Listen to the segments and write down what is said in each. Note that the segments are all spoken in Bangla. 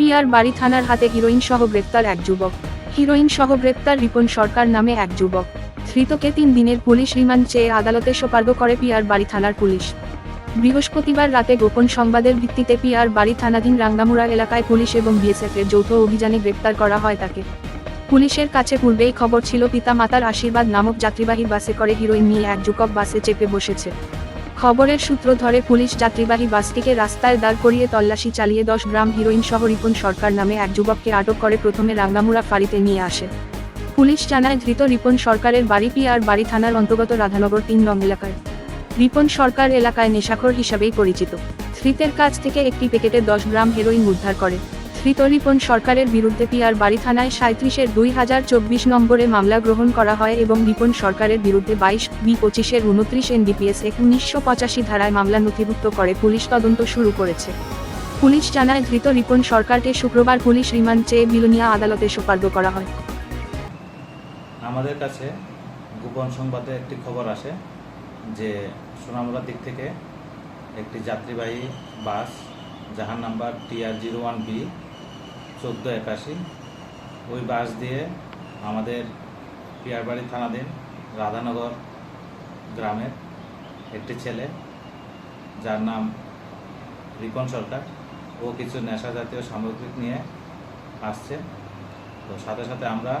পিয়ার বাড়ি থানার হাতে হিরোইন সহ গ্রেপ্তার এক যুবক। হিরোইন সহ গ্রেপ্তার রিপন সরকার নামে এক যুবক। ধৃতকে তিন দিনের পুলিশ রিমান্ড চেয়ে আদালতে সোপার্দ করে পিয়ার বাড়ি থানার পুলিশ। বৃহস্পতিবার রাতে গোপন সংবাদের ভিত্তিতে পিয়ার বাড়ি থানাধীন রাঙ্গামুড়া এলাকায় পুলিশ এবং বিএসএফ এর যৌথ অভিযানে গ্রেপ্তার করা হয় তাকে। পুলিশের কাছে পূর্বেই খবর ছিল পিতা মাতার আশীর্বাদ নামক যাত্রীবাহী বাসে করে হিরোইন নিয়ে এক যুবক বাসে চেপে বসেছে। খবরের সূত্র ধরে পুলিশ যাত্রীবাহী বাসটিকে রাস্তায় দাঁড় করিয়ে তল্লাশি চালিয়ে দশ গ্রাম হিরোইন সহ রিপন সরকার নামে এক যুবককে আটক করে প্রথমে রাঙ্গামুড়া ফাঁড়িতে নিয়ে আসে। পুলিশ জানায়, ধৃত রিপন সরকারের বাড়ি পিয়ার বাড়ি থানার অন্তর্গত রাধানগর তিন নং এলাকায়। রিপন সরকার এলাকায় নেশাখোর হিসাবেই পরিচিত। ধৃতের কাছ থেকে একটি প্যাকেটে দশ গ্রাম হেরোইন উদ্ধার করে। ধৃত রিপন সরকারের বিরুদ্ধে পিয়ার বাড়ি থানায় সাঁত্রিশের দুই হাজার চব্বিশ নম্বরে মামলা গ্রহণ করা হয় এবং রিপন সরকারের বিরুদ্ধে বাইশ, বি পঁচিশের উনত্রিশ এনডিপিএস এক উনিশশো পঁচাশি ধারায় মামলা নথিভুক্ত করে পুলিশ তদন্ত শুরু করেছে। পুলিশ জানায়, ধৃত রিপন সরকারকে শুক্রবার পুলিশ রিমান্ড চেয়ে বিলোনিয়া আদালতে সোপার্দ করা হয়। আমাদের কাছে গোপন সংবাদে একটি খবর আসে যে সোনামুড়ার দিক থেকে একটি যাত্রীবাহী বাস যাহার number TR zero one B চোদ্দ একাশি। ওই বাস দিয়ে আমাদের পিয়ারবাড়ি থানাধীন রাধানগর গ্রামের একটি ছেলে, যার নাম রিপন সরকার। ও কিছু নেশা জাতীয় সামগ্রিক নিয়ে আসছে। তো সাথে সাথে আমরা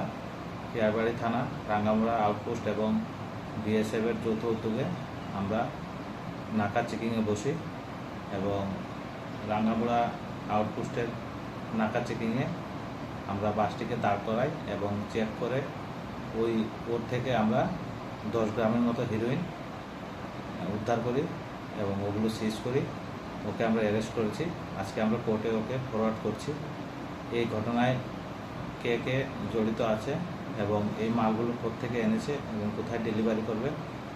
পিয়ারবাড়ি থানা রাঙ্গামুড়া আউটপোস্ট এবং বিএসএফের যৌথ উদ্যোগে আমরা নাকা চেকিংয়ে বসি এবং রাঙ্গামুড়া আউটপোস্টের নাকা চেকিংয়ে আমরা বাসটিকে দাঁড় করাই এবং চেক করে ওই ওর থেকে আমরা দশ গ্রামের মতো হিরোইন উদ্ধার করি এবং ওগুলো সিজ করি। ওকে আমরা অ্যারেস্ট করেছি। আজকে আমরা কোর্টে ওকে ফরওয়ার্ড করছি। এই ঘটনায় কে কে জড়িত আছে এবং এই মালগুলো থেকে এনেছে এবং কোথায় ডেলিভারি করবে,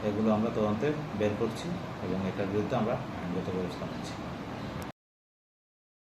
এগুলো আমরা তদন্তে বের করছি এবং এটার বিরুদ্ধে আমরা আইনগত ব্যবস্থা নিচ্ছি।